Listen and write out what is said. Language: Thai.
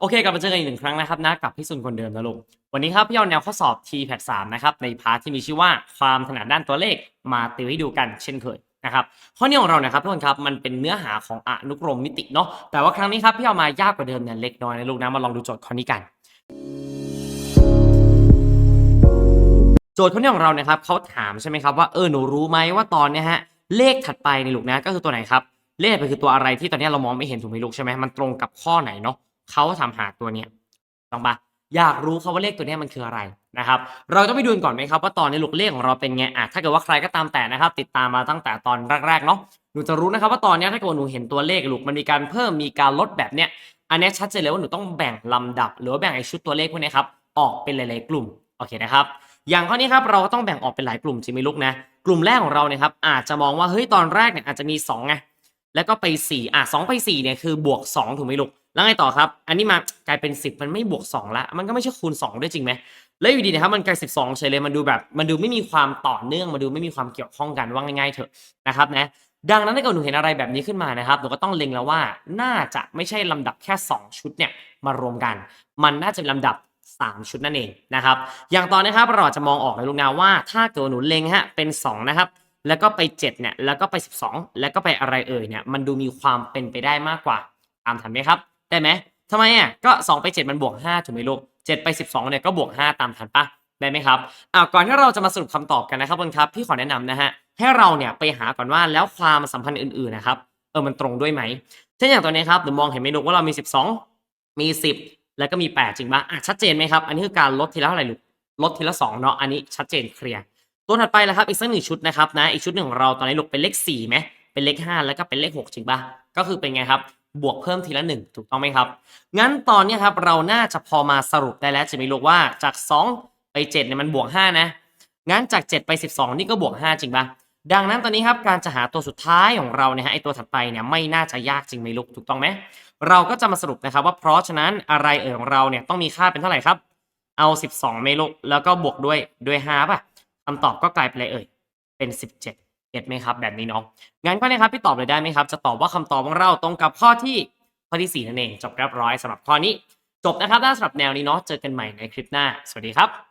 โอเคกลับมาเจอกันอีกหนึ่งครั้งนะครับนะกับพี่สุนคนเดิมนะลูกวันนี้ครับพี่เอาแนวข้อสอบ t p a t 3นะครับในพาร์ทที่มีชื่อว่าความถนัดด้านตัวเลขมาติวให้ดูกันเช่นเคยนะครับข้อนี้ของเรานะครับทุกคนครับมันเป็นเนื้อหาของอนุกรมมิติเนาะแต่ว่าครั้งนี้ครับพี่เอามายากกว่าเดิมเนี่ยเล็กน้อยนะลูกนะมาลองดูโจทย์ข้อนี้กัน โจทย์ข้อนี้ของเรานะครับเขาถามใช่ไหมครับว่าเออหนูรู้ไหมว่าตอนเนี้ยฮะเลขถัดไปในลูกนะก็คือตัวไหนครับเลขไปคือตัวอะไรที่ตอนนี้เรามองไม่เห็นถูกไหมลูกใช่ไหมมันตรงกับข้อไหนเนาะ เขาทำหาตัวเนี้ยต้องปะอยากรู้ครับว่าเลขตัวนี้มันคืออะไรนะครับเราต้องไปดูกันก่อนไหมครับว่าตอนนี้ลูกเลขของเราเป็นไงอะถ้าเกิดว่าใครก็ตามแต่นะครับ ติดตามมาตั้งแต่ตอนแรกๆเนาะหนูจะรู้นะครับว่าตอนนี้ถ้าเกิดว่าหนูเห็นตัวเลขลูกมันมีการเพิ่มมีการลดแบบเนี้ยอันนี้ชัดเจนเลยว่าหนูต้องแบ่งลำดับ หรือว่าแบ่งไอ้ชุดตัวเลขพวกนี้ครับออกเป็นหลายๆกลุ่มโอเคนะครับอย่างข้อนี้ครับเราก็ต้องแบ่งออกเป็นหลายกลุ่มจริงไหมลูกนะกลุ่มแรกของเราเนี่ยครับอาจจะมองว่าเฮ้ยตอนแรกเนี่ยอาจจะมี2ไงแล้วก็ไป4อะ2ไป4เนี่ยคือบวก2ถูกไหมลูก แล้วไงต่อครับ อันนี้มากลายเป็น 10 มันไม่บวก2ละมันก็ไม่ใช่คูณ 2 ด้วยจริงไหมแล้วอยู่ดีนะครับมันกลาย12เฉยเลยมันดูแบบมันดูไม่มีความต่อเนื่องมันดูไม่มีความเกี่ยวข้องกันว่าง่ายๆเถอะนะครับนะดังนั้นถ้าเกิดหนูเห็นอะไรแบบนี้ขึ้นมานะครับหนูก็ต้องเล็งแล้วว่าน่าจะไม่ใช่ลำดับแค่ 2 ชุดเนี่ยมารวมกัน มันน่าจะเป็นลำดับ 3 ชุดนั่นเองนะครับอย่างตอนนี้ครับเราอาจจะมองออกเลยลูกนะว่า ถ้าเกิดหนูเล็งฮะเป็น2นะครับแล้วก็ไป7เนี่ยแล้วก็ไป 12 แล้วก็ไปอะไรเอ่ยเนี่ยมันดูมีความเป็นไปได้มากกว่าตามทันไหมครับ ได้ไหมทำไมอะก็ 2 ไป 7 มันบวก 5 ถูกไหมลูก 7 ไป 12เนี่ยก็บวก 5 ตามทันปะได้ไหมครับอ่าก่อนที่เราจะมาสรุปคำตอบกันนะครับคุณครับพี่ขอแนะนำนะฮะให้เราเนี่ยไปหาก่อนว่าแล้วความสัมพันธ์อื่นๆนะครับเออมันตรงด้วยไหมเช่นอย่างตัวนี้ครับหนูมองเห็นไหมลูกว่าเรามี 12 มี 10 แล้วก็มี 8 จริงปะอะชัดเจนไหมครับ อันนี้คือการลดทีละเท่าไหร่ลูกลดทีละ2เนาะอันนี้ชัดเจนเคลียร์ตัวถัดไปแล้วครับอีกสักหนึ่งชุดนะครับนะอีกชุดหนึ่งของเราตอนนี้ลูกเป็นเลข4ไหมเป็นเลข 5 แล้วก็เป็นเลข 6 จริงปะก็คือเป็นไงครับ บวกเพิ่มทีละ1ถูกต้องไหมครับ งั้นตอนนี้ครับเราน่าจะพอมาสรุปได้แล้วจะมีลูกว่าจาก 2 ไป7เนี่ยมันบวก 5 นะ งั้นจาก 7 ไป 12 นี่ก็บวก 5 จริงปะดังนั้นตอนนี้ครับการจะหาตัวสุดท้ายของเราเนี่ยฮะไอตัวถัดไปเนี่ยไม่น่าจะยากจริงไหมลูกถูกต้องไหมเราก็จะมาสรุปนะครับว่าเพราะฉะนั้นอะไรเอ่ยของเราเนี่ยต้องมีค่าเป็นเท่าไหร่ครับ เอา 12 เมลูกแล้วก็บวกด้วยด้วย5ป่ะคำตอบก็กลายเป็นอะไรเอ่ยเป็น 17 เก็ตไหมครับแบบนี้เนาะงั้นก็นะครับพี่ตอบเลยได้ไหมครับ จะตอบว่าคำตอบของเราตรงกับข้อที่ข้อที่ 4 นั่นเอง จบเรียบร้อยสำหรับข้อนี้ จบนะครับถ้าสำหรับแนวนี้เนาะเจอกันใหม่ในคลิปหน้า สวัสดีครับ